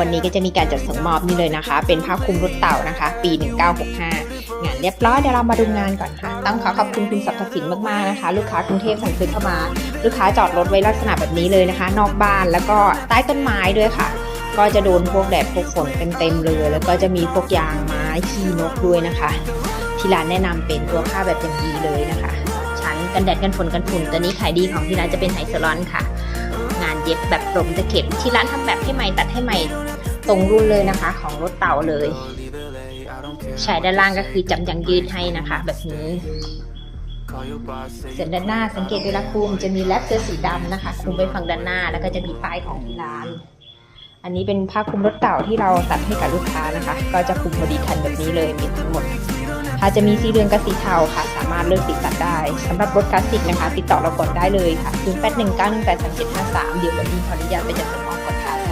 วันนี้ก็จะมีการจัดส่งมอบนี่เลยนะคะ เป็นผ้าคลุมรถเต่านะคะ ปี 1965 งานเรียบร้อยเดี๋ยวเรามาดูงานก่อนค่ะ ต้องขอขอบคุณคุณสัพพสินมากๆนะคะ ลูกค้ากรุงเทพสั่งซื้อเข้ามา ลูกค้าจอดรถไว้ลักษณะแบบนี้เลยนะคะ นอกบ้านแล้วก็ใต้ต้นไม้ด้วยค่ะ ก็จะโดนพวกแดดพวกฝนเต็มๆเลย แล้วก็จะมีพวกยางไม้ขี้นกด้วยนะคะ ที่ร้านแนะนำเป็นตัวผ้าแบบอย่างดีเลยนะคะ ชั้นกันแดดกันฝนกันฝุ่นตัวนี้ขายดีของที่ร้านจะเป็นไฮสลอนค่ะ เย็บแบบปลมตะเข็บที่ร้านทำแบบให้ใหม่ตัดให้ใหม่ตรงรุ่นเลยนะคะ ของรถเต่าเลยใช้ด้านล่างก็คือจำยังยืดให้นะคะ แบบนี้ส่วนด้านหน้าสังเกตเวลาคลุมจะมีแรปเสื้อสีดำนะคะคลุมไปฝั่งด้านหน้าแล้วก็จะมีป้ายของที่ร้าน อันนี้เป็นผ้าคลุมรถเต่าที่เราตัดให้กับลูกค้านะคะ ก็จะคลุมพอดีคันแบบนี้เลยมีทั้งหมด ถ้าจะมีสีเหลืองกับสีเทาค่ะ สามารถเลือกติดตัดได้สำหรับรถคลาสสิกนะคะ ติดต่อเราก่อนได้เลยค่ะ0819183753 เดี๋ยววันนี้ขออนุญาตไปจัดส่ง